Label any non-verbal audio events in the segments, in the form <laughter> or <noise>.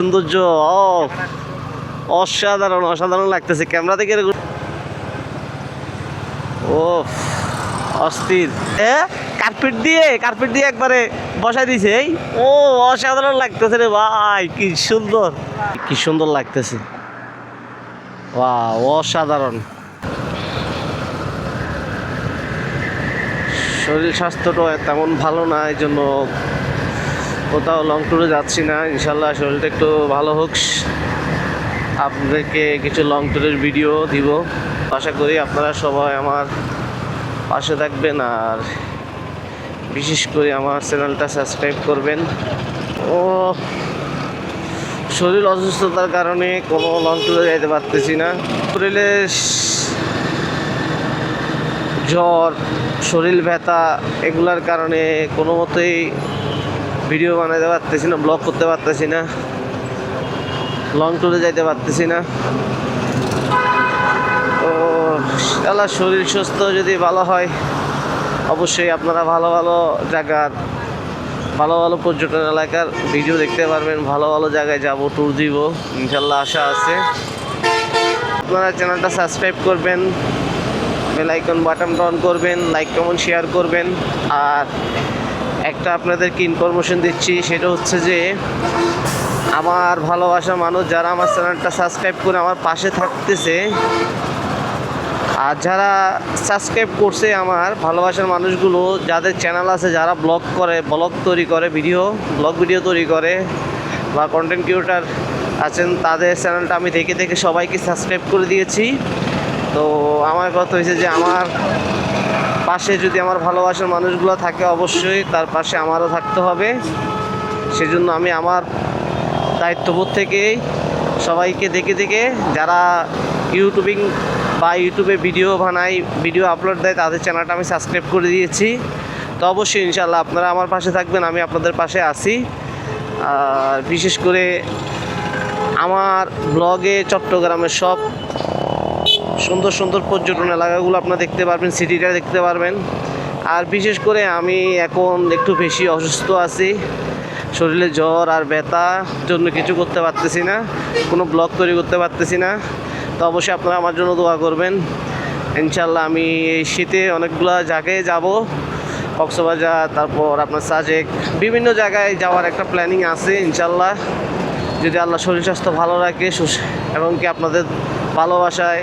সৌন্দর্য অসাধারণ অসাধারণ লাগতেছে। ক্যামেরা থেকে ও অস্থির। কার্পেট দিয়ে কার্পেট দিয়ে একবারে বসাই দিছে, এই। ও, অসাধারণ লাগতেছে রে ভাই, কি সুন্দর। কি সুন্দর লাগতেছে। ওয়া অসাধারণ। শরীর স্বাস্থ্যটা তেমন ভালো না এই জন্য কোথাও লং ট্যুরে যাচ্ছি না, ইনশাল্লাহ শরীরটা একটু ভালো হোক। আপনাদেরকে কিছু লং ট্যুরের ভিডিও দিব। আশা করি আপনারা সবাই আমার পাশে থাকবেন আর বিশেষ করে আমার চ্যানেলটা সাবস্ক্রাইব করবেন। ও, শরীর অসুস্থতার কারণে কোনো লং ট্যুরে যাইতে পারতেছি না। শরীরে জ্বর, শরীর ব্যথা, এগুলার কারণে কোনো মতেই ভিডিও বানাতে পারতেছি না ব্লগ করতে পারতেছি না লং ট্যুরে যাইতে পারতেছি না। তো আল্লাহ শরীর সুস্থ যদি ভালো হয়, অবশ্যই আপনারা ভালো ভালো জায়গার ভালো ভালো পর্যটন এলাকার ভিডিও দেখতে পারবেন, ভালো ভালো জায়গায় যাব ট্যুর দিব, ইনশাল্লাহ আশা আছে। আপনারা চ্যানেলটা সাবস্ক্রাইব করবেন বেল আইকন বাটনটা অন করবেন লাইক কমেন্ট শেয়ার করবেন, আর একটা আপনাদেরকে ইনফরমেশন দিচ্ছি, সেটা হচ্ছে যে আমার ভালোবাসা মানুষ যারা আমার চ্যানেলটা সাবস্ক্রাইব করে আমার পাশে থাকতেছে, আর যারা সাবস্ক্রাইব করছে আমার ভালোবাসার মানুষগুলো, যাদের চ্যানেল আছে, যারা ব্লগ করে ব্লগ তৈরি করে ভিডিও ব্লগ ভিডিও তৈরি করে, বা কন্টেন্ট ক্রিয়েটার আছেন, তাদের চ্যানেলটা আমি দেখে দেখে সবাইকে সাবস্ক্রাইব করে দিয়েছি। তো আমার কথা হয়েছে যে আমার পাশে যদি আমার ভালোবাসার মানুষগুলো থাকে অবশ্যই তার পাশে আমারও থাকতে হবে। সেজন্য আমি আমার দায়িত্ববোধ থেকেই সবাইকে দেখে দেখে যারা ইউটিউবিং বা ইউটিউবে ভিডিও বানাই ভিডিও আপলোড দেয়, তাদের চ্যানেলটা আমি সাবস্ক্রাইব করে দিয়েছি। তো অবশ্যই ইনশাল্লাহ আপনারা আমার পাশে থাকবেন, আমি আপনাদের পাশে আছি। আর বিশেষ করে আমার ব্লগে চট্টগ্রামের সব সুন্দর সুন্দর পর্যটন এলাকাগুলো আপনারা দেখতে পারবেন, সিটিটা দেখতে পারবেন। আর বিশেষ করে আমি এখন একটু বেশি অসুস্থ আছি। শরীরে জ্বর আর ব্যথা জন্য কিছু করতে পারতেছি না, কোনো ব্লগ তৈরি করতে পারতেছি না। তো অবশ্যই আপনারা আমার জন্য দোয়া করবেন। ইনশাল্লাহ আমি এই শীতে অনেকগুলো জায়গায় যাব। কক্সবাজার, তারপর আপনার সাজেক, বিভিন্ন জায়গায় যাওয়ার একটা প্ল্যানিং আছে ইনশাল্লাহ যদি আল্লাহ শরীর স্বাস্থ্য ভালো রাখে এবং কি আপনাদের ভালোবাসায়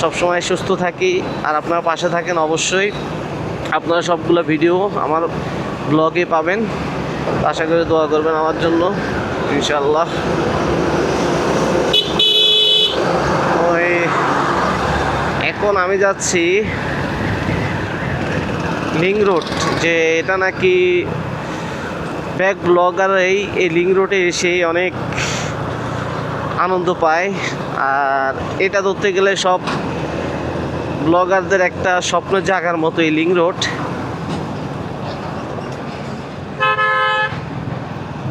সবসময় সুস্থ থাকি আর আপনারা পাশে থাকেন অবশ্যই। আপনারা সবগুলো ভিডিও আমার ব্লগে পাবেন। আশা করি দোয়া করবেন আমার জন্য ইনশাল্লাহ ওই, এখন আমি যাচ্ছি লিং রোড, যে এটা নাকি ব্যাক ব্লগার এই লিং রোডে এসে অনেক আনন্দ পায়। আর এটা ধরতে গেলে সব ব্লগারদের একটা স্বপ্ন জাগার মতো এই লিং রোড।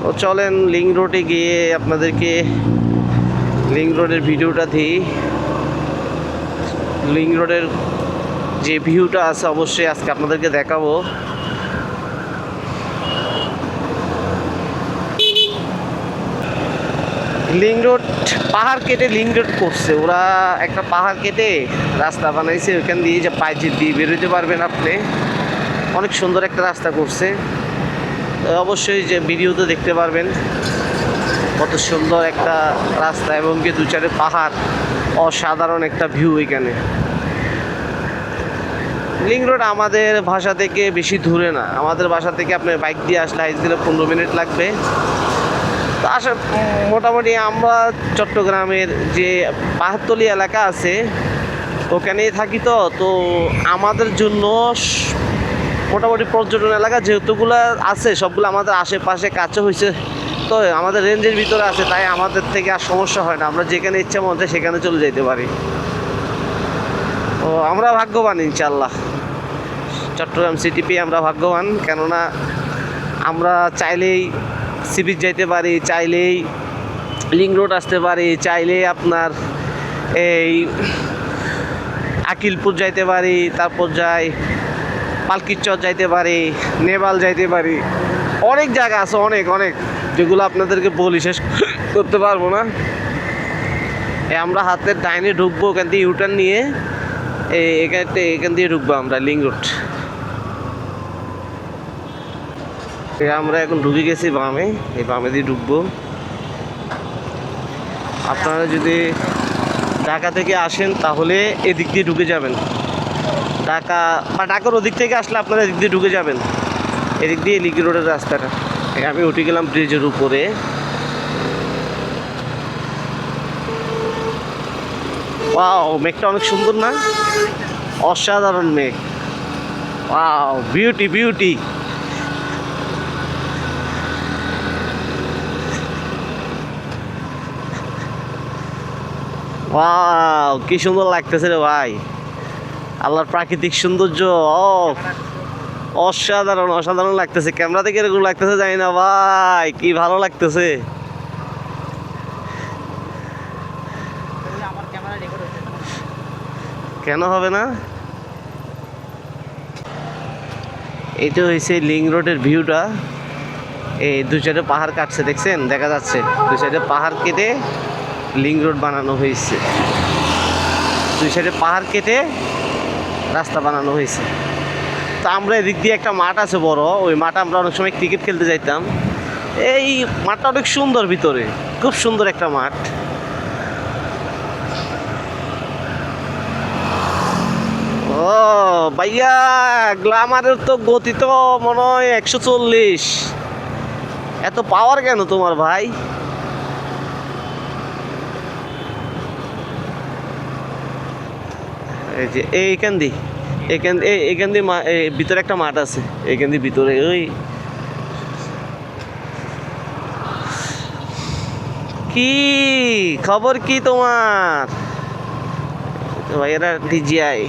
তো চলেন লিং রোডে গিয়ে আপনাদেরকে লিং রোডের ভিডিওটা দিই। লিং রোডের যে ভিউটা আছে, অবশ্যই আজকে আপনাদেরকে দেখাবো। লিং রোড, পাহাড় কেটে লিং রোড করছে। ওরা একটা পাহাড় কেটে রাস্তা বানাইছে ওইখান দিয়ে যে পাইচে দিয়ে বেরোতে পারবেন আপনি। অনেক সুন্দর একটা রাস্তা করছে। অবশ্যই যে ভিডিওতে দেখতে পারবেন, কত সুন্দর একটা রাস্তা এবং কি দু চারে পাহাড়, অসাধারণ একটা ভিউ এখানে। লিং রোড আমাদের ভাষা থেকে বেশি দূরে না। আমাদের বাসা থেকে আপনি বাইক দিয়ে আসলে হাইস দিলে পনেরো মিনিট লাগবে। আসা, মোটামুটি আমরা চট্টগ্রামের যে পাহাড়তলি এলাকা আছে, ওখানেই থাকি তো তো আমাদের জন্য মোটামুটি পর্যটন এলাকা যেহেতুগুলো আছে, সবগুলো আমাদের আশেপাশে কাছে হয়েছে তো আমাদের রেঞ্জের ভিতরে আছে, তাই আমাদের থেকে আর সমস্যা হয় না, আমরা যেখানে ইচ্ছা চায় সেখানে চলে যেতে পারি। ও আমরা ভাগ্যবান ইনশাল্লাহ চট্টগ্রাম সিটি পেয়ে আমরা ভাগ্যবান, কেননা আমরা চাইলেই সি বিচ যাইতে পারি, চাইলেই লিং রোড আসতে পারি, চাইলেই আপনার এই আকিলপুর যাইতে পারি, তারপর যাই পালকির চর যাইতে পারি, নেপাল যাইতে পারি। অনেক জায়গা আছে, অনেক অনেক, যেগুলো আপনাদেরকে বলি, শেষ করতে পারব না। আমরা হাতের ডাইনে ঢুকবো ওখান থেকে ইউটার্ন নিয়ে এখান থেকে- এখান দিয়ে ঢুকবো আমরা, লিঙ্ক রোড। আমরা এখন ঢুকে গেছি বামে। এই বামে দিয়ে ঢুকবো আপনারা যদি ঢাকা থেকে আসেন, তাহলে এদিক দিয়ে ঢুকে যাবেন। ঢাকা বা ঢাকার ওদিক থেকে আসলে আপনারা এদিক দিয়ে ঢুকে যাবেন। এদিক দিয়ে লিগি রোডের রাস্তাটা। আমি উঠে গেলাম ব্রিজের উপরে। ওয়াও, মেঘটা অনেক সুন্দর না? অসাধারণ মেঘ। ওয়াও বিউটি বিউটি ওয়াও কি সুন্দর লাগতেছে রে ভাই। আল্লাহর প্রাকৃতিক সৌন্দর্য অসাধারণ অসাধারণ লাগতেছে। ক্যামেরা থেকে এরকম লাগতেছে জানি না ভাই, কি ভালো লাগতেছে। কেন হবে না? এইটা হয়েছে লিং রোডের ভিউটা। এই দুই সাইডে পাহাড় কাটছে, দেখছেন? দেখা যাচ্ছে। দুই সাইডে পাহাড় কেটে লিং রোড বানানো হয়েছে দুই সাইডে পাহাড় কেটে রাস্তা বানানো হয়েছে। তো আমরা এদিক দিয়ে একটা মাঠ আছে বড়, ওই মাঠে আমরা অনেক সময় ক্রিকেট খেলতে যাইতাম। এই মাঠটা অনেক সুন্দর ভিতরে, খুব সুন্দর একটা মাঠ। ও ভাইয়া, গ্লামারের তো গতি তো মনে হয় একশো চল্লিশ। এত পাওয়ার কেন তোমার ভাই? এই যে এইখান দি এখান এইখান দিয়ে ভিতরে একটা মাঠ আছে এইখান দিয়ে ভিতরে, ওই। কি খবর কি তোমার? ভাইয়েরা ডিজিআই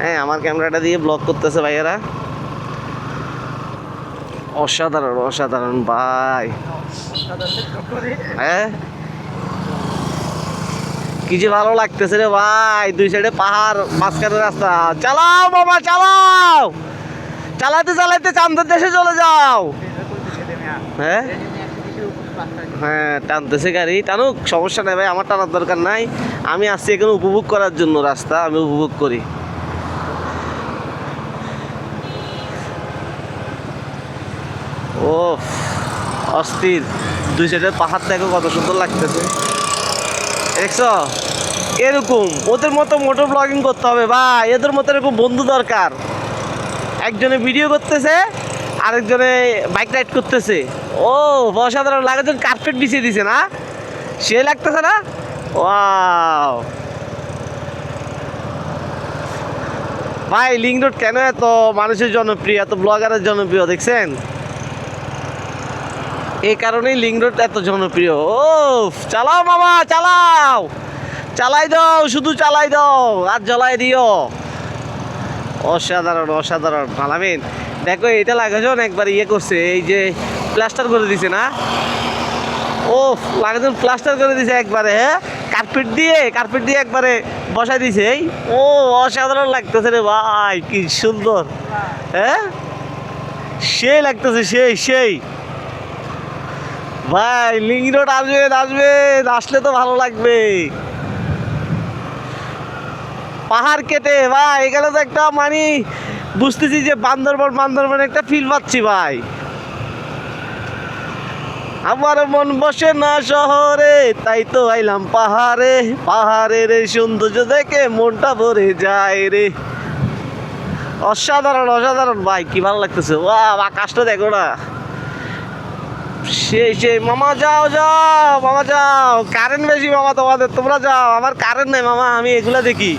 হ্যাঁ আমার ক্যামেরাটা দিয়ে ব্লক করতেছে ভাইয়েরা। অসাধারণ অসাধারণ, ভাই। হ্যাঁ? কি যে ভালো লাগতেছে রে ভাই, দুই সাইডে পাহাড়, মাঝখানে রাস্তা। চালাও বাবা, চালাও! চালাতে চালাতে চান্দের দেশে চলে যাও। হ্যাঁ? হ্যাঁ টানতেছে গাড়ি। টানুক, সমস্যা নেই ভাই, আমার টানার দরকার নাই। আমি আসছি এখানে উপভোগ করার জন্য রাস্তা, আমি উপভোগ করি। ও অস্থির। দুই সাইডের পাহাড় দেখো কত সুন্দর লাগতেছে। দেখছ? এরকম, ওদের মতো মোটর ব্লগিং করতে হবে, ভাই। এদের মতো এরকম বন্ধু দরকার। একজনে ভিডিও করতেছে, আরেকজনে বাইক রাইড করতেছে। ও অসাধারণ যখন কার্পেট বিছিয়ে দিছে না? সে লাগতেছে না? ওয়াও ভাই লিঙ্ক রোড কেন এত মানুষের জনপ্রিয়, এত ব্লগারের জনপ্রিয়, দেখছেন? এই কারণেই লিঙ্ক রোড এত জনপ্রিয়। ও চালাও মামা, চালাও। চালাই দাও, শুধু চালাই দাও আর জ্বলাই দিও। অসাধারণ অসাধারণ আলামিন দেখো এটা লাগাজন একবার ইয়ে করছে, এই যে প্লাস্টার করে দিছে না? ও লাগাজন প্লাস্টার করে দিছে একবারে হ্যাঁ? কার্পেট দিয়ে কার্পেট দিয়ে একবারে বসাই দিছে, এই? ও, অসাধারণ লাগতেছে রে ভাই, কি সুন্দর হ্যাঁ? সেই লাগতেছে, সেই সেই। ভাই লিঙ্ক রোড আসবেন আসবেন আসলে তো ভালো লাগবে। পাহাড় কেটে, ভাই, এখানে তো একটা মানে বুঝতেছি যে বান্দরবন বান্দরবন একটা ফিল পাচ্ছি, ভাই। আমার মন বসে না শহরে, তাই তো আইলাম পাহাড়ে। পাহাড়ের এই সৌন্দর্য দেখে মনটা ভরে যায় রে। অসাধারণ অসাধারণ, ভাই, কি ভালো লাগতেছে। ওয়া আকাশটা দেখো না। সেই সেই মামা, যাও যাও, মামা, যাও কারেন্ট বেশি মামা তোমাদের, তোমরা যাও, আমার কারেন্ট নেই মামা, আমি এগুলো দেখি।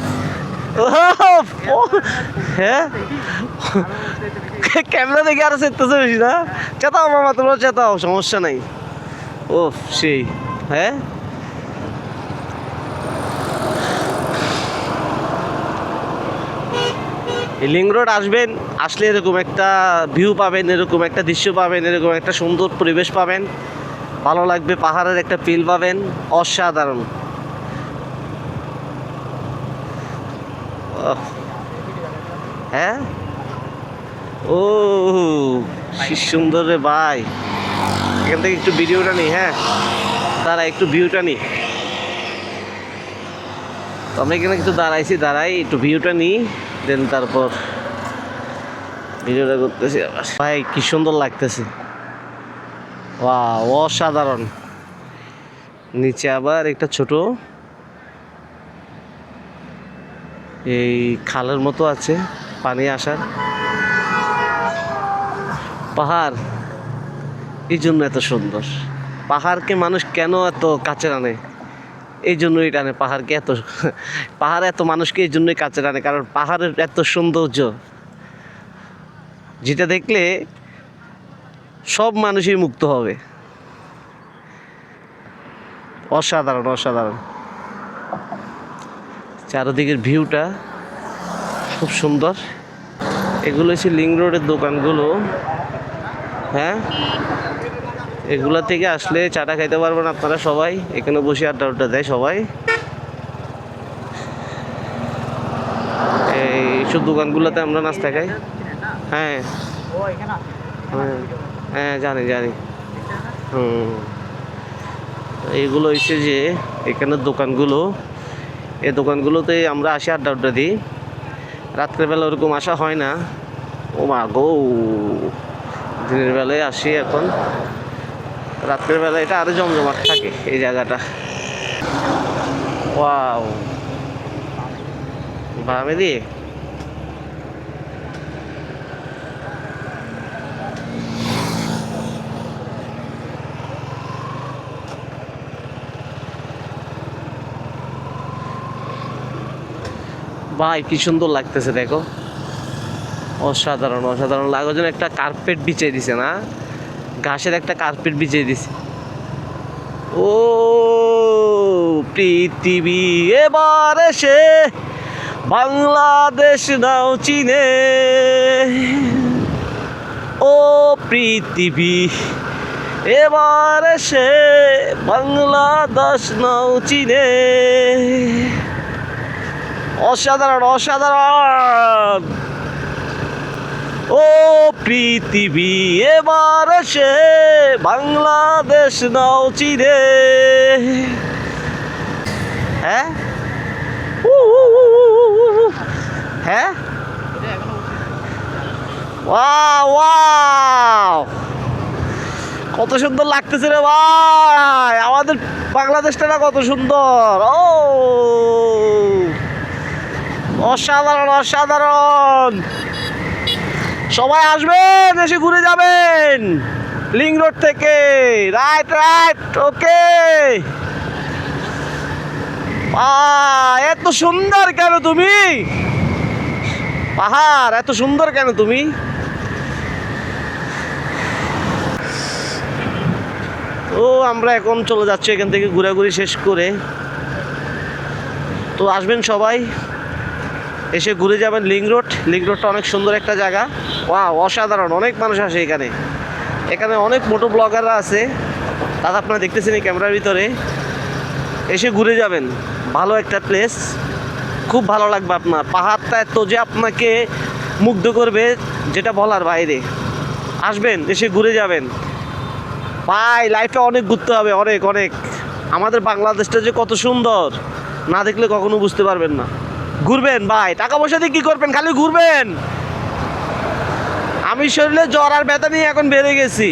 হ্যাঁ? ক্যামেরা দেখে আরও চেতেছে বেশি না? চেতাও মামা, তোমরা চেতাও, সমস্যা নাই। ও সেই হ্যাঁ? লিং রোড আসবেন, আসলে এরকম একটা ভিউ পাবেন, এরকম একটা দৃশ্য পাবেন, এরকম একটা সুন্দর পরিবেশ পাবেন। ভালো লাগবে, পাহাড়ের একটা ফিল পাবেন, অসাধারণ। হ্যাঁ? ও সুন্দর রে ভাই। এখান থেকে একটু ভিডিওটা নিই হ্যাঁ? তারা একটু ভিউটা নিই তো আমরা এখানে একটু দাঁড়াইছি, দাঁড়াই, একটু ভিউটা নিই দেন তারপর ভিডিওটা করতেছি আবার। ভাই, কি সুন্দর লাগতেছে। বা অসাধারণ। নিচে আবার একটা ছোট এই খালের মতো আছে, পানি আসার। পাহাড়, এই জন্য এত সুন্দর। পাহাড়কে মানুষ কেন এত কাছে টানে এই জন্যই টানে পাহাড়কে এত <laughs> পাহাড় এত মানুষকে এই জন্যই কাছে টানে, কারণ পাহাড়ের এত সৌন্দর্য। যেটা দেখলে সব মানুষই মুক্ত হবে। অসাধারণ অসাধারণ। চারদিকের ভিউটা খুব সুন্দর। এগুলো হচ্ছে লিং রোডের দোকানগুলো। হ্যাঁ? এগুলা থেকে আসলে চাটা খাইতে পারবেন আপনারা সবাই। এখানে বসে আড্ডা আড্ডা দেয় সবাই। এইসব দোকানগুলোতে আমরা নাস্তা খাই। হ্যাঁ। হ্যাঁ জানি জানি। হুম। এইগুলো হচ্ছে যে, এখানের দোকানগুলো। এই দোকানগুলোতে আমরা আসি আড্ডা আড্ডা দিই। রাত্রেবেলা ওরকম আসা হয় না। ও মা গো। দিনের বেলায় আসি এখন। রাত্রের বেলা এটা আরও জমজমাট থাকে এই জায়গাটা। ওয়াও। বামে দিয়ে। ভাই, কি সুন্দর লাগতেছে, দেখো। অসাধারণ অসাধারণ লাগো যেন একটা কার্পেট বিছিয়ে দিছে, না? ঘাসের একটা কার্পেট বিছিয়ে দিছে। ও পৃথিবী এবার এসে বাংলাদেশ নাও চিনে। ও পৃথিবী এবার এসে বাংলাদেশ নাও চিনে। অসাধারণ অসাধারণ! ও পৃথিবী, এবার সে বাংলাদেশ নাও চিরে। হ্যাঁ। হ্যাঁ? কত সুন্দর লাগতেছে রে ভাই। আমাদের বাংলাদেশটা না কত সুন্দর। ও। অসাধারণ অসাধারণ। সবাই আসবেন, এসে ঘুরে যাবেন। লিং রোড থেকে। Right right, okay. এত সুন্দর কেন তুমি? পাহাড়, এত সুন্দর কেন তুমি? তো আমরা এখন চলে যাচ্ছি এখান থেকে ঘোরাঘুরি শেষ করে। তো আসবেন সবাই। এসে ঘুরে যাবেন লিং রোড। লিং রোডটা অনেক সুন্দর একটা জায়গা। ওয়া অসাধারণ। অনেক মানুষ আসে এখানে। এখানে অনেক মোটো ব্লগাররা আছে। তারা আপনারা দেখতেছেন এই ক্যামেরার ভিতরে। এসে ঘুরে যাবেন। ভালো একটা প্লেস খুব ভালো লাগবে আপনার। পাহাড়টা এত যে আপনাকে মুগ্ধ করবে, যেটা বলার বাইরে। আসবেন, এসে ঘুরে যাবেন। ভাই লাইফে অনেক ঘুরতে হবে। অনেক অনেক। আমাদের বাংলাদেশটা যে কত সুন্দর, না দেখলে কখনো বুঝতে পারবেন না। ঘুরবেন, ভাই। টাকা পয়সা দিয়ে কী করবেন? খালি ঘুরবেন! আমি শরীরে জ্বর আর ব্যথা নিয়ে এখন বেড়ে গেছি।